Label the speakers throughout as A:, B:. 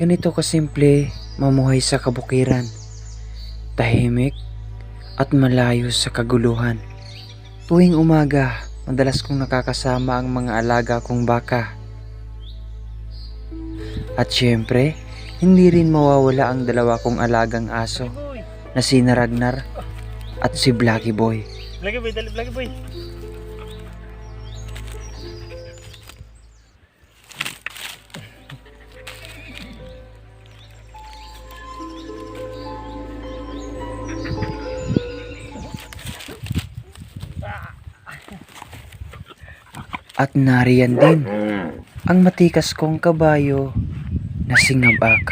A: Ganito kasimple mamuhay sa kabukiran. Tahimik at malayo sa kaguluhan. Tuwing umaga, madalas kong nakakasama ang mga alaga kong baka. At syempre, hindi rin mawawala ang dalawa kong alagang aso na si Ragnar at si Blacky Boy.
B: Lagi boy, dali lagi boy.
A: At nariyan din ang matikas kong kabayo na singabak.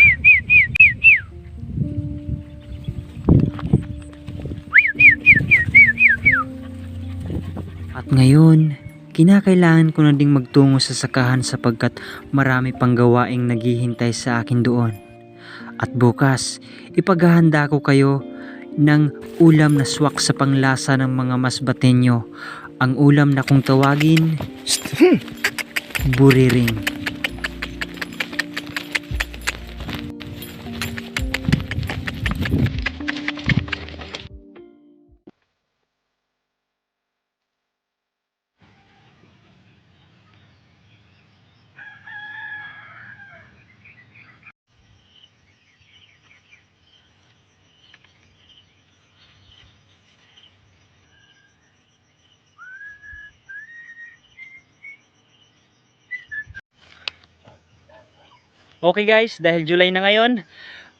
A: At ngayon, kinakailangan ko na ding magtungo sa sakahan sapagkat marami pang gawaing naghihintay sa akin doon. At bukas, ipaghahanda ko kayo ng ulam na swak sa panglasa ng mga masbatenyo. Ang ulam na kung tawagin, buriring.
B: Okay guys, dahil July na ngayon,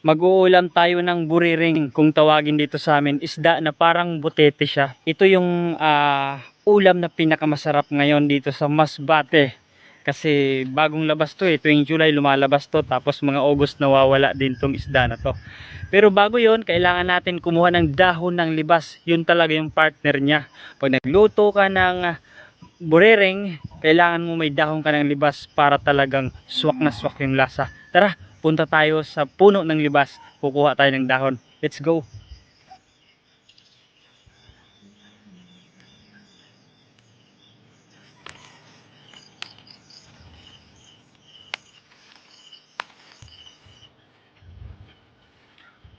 B: mag-uulam tayo ng buriring kung tawagin dito sa amin. Isda na parang butete siya. Ito yung ah, ulam na pinakamasarap ngayon dito sa Masbate. Kasi bagong labas to eh. Tuwing July lumalabas to. Tapos mga August nawawala din tong isda na to. Pero bago yon kailangan natin kumuha ng dahon ng libas. Yun talaga yung partner niya. Pag nagluto ka ng ah, burering, kailangan mo may dahon ka ng libas para talagang swak na swak yung lasa. Tara, punta tayo sa puno ng libas. Kukuha tayo ng dahon. Let's go!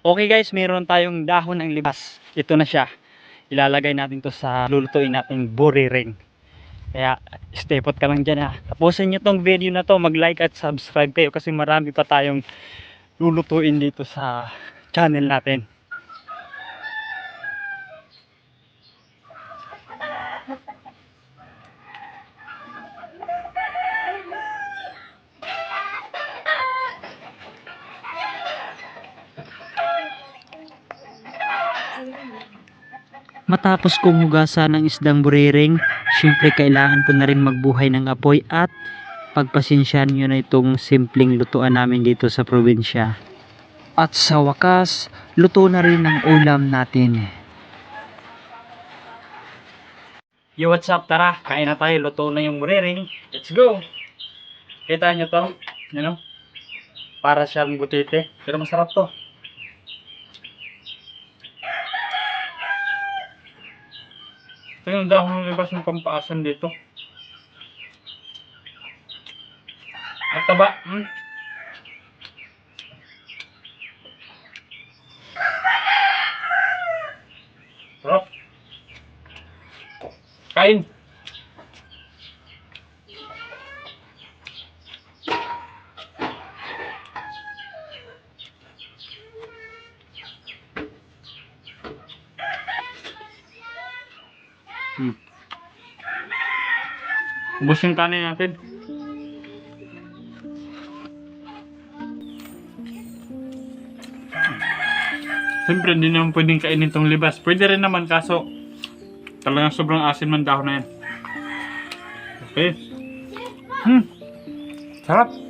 B: Okay guys, meron tayong dahon ng libas. Ito na siya. Ilalagay natin to sa lulutuin nating buriring. Kaya stay put ka lang dyan ha. Tapusin nyo tong video na to. Mag like at subscribe kayo kasi marami pa tayong lulutuin dito sa channel natin.
A: Matapos kong hugasan ng isdang buriring, syempre kailangan ko na rin magbuhay ng apoy at pagpasensyahan nyo na itong simpleng lutuan namin dito sa probinsya. At sa wakas, luto na rin ang ulam natin.
B: Yo, what's up? Tara, kain na tayo. Luto na yung buriring. Let's go! Kita nyo to? Ano? Para siyang butite. Pero masarap to. Yung dahon ng libas ng pampaasan dito. Ang taba. Hmm? Sarap. Kain. Hmm. Ubus yung kanin natin. Siyempre, hindi naman pwedeng kainin tong libas. Pwede rin naman, kaso talagang sobrang asin man dahon na yan. Okay. Hmm. Sarap.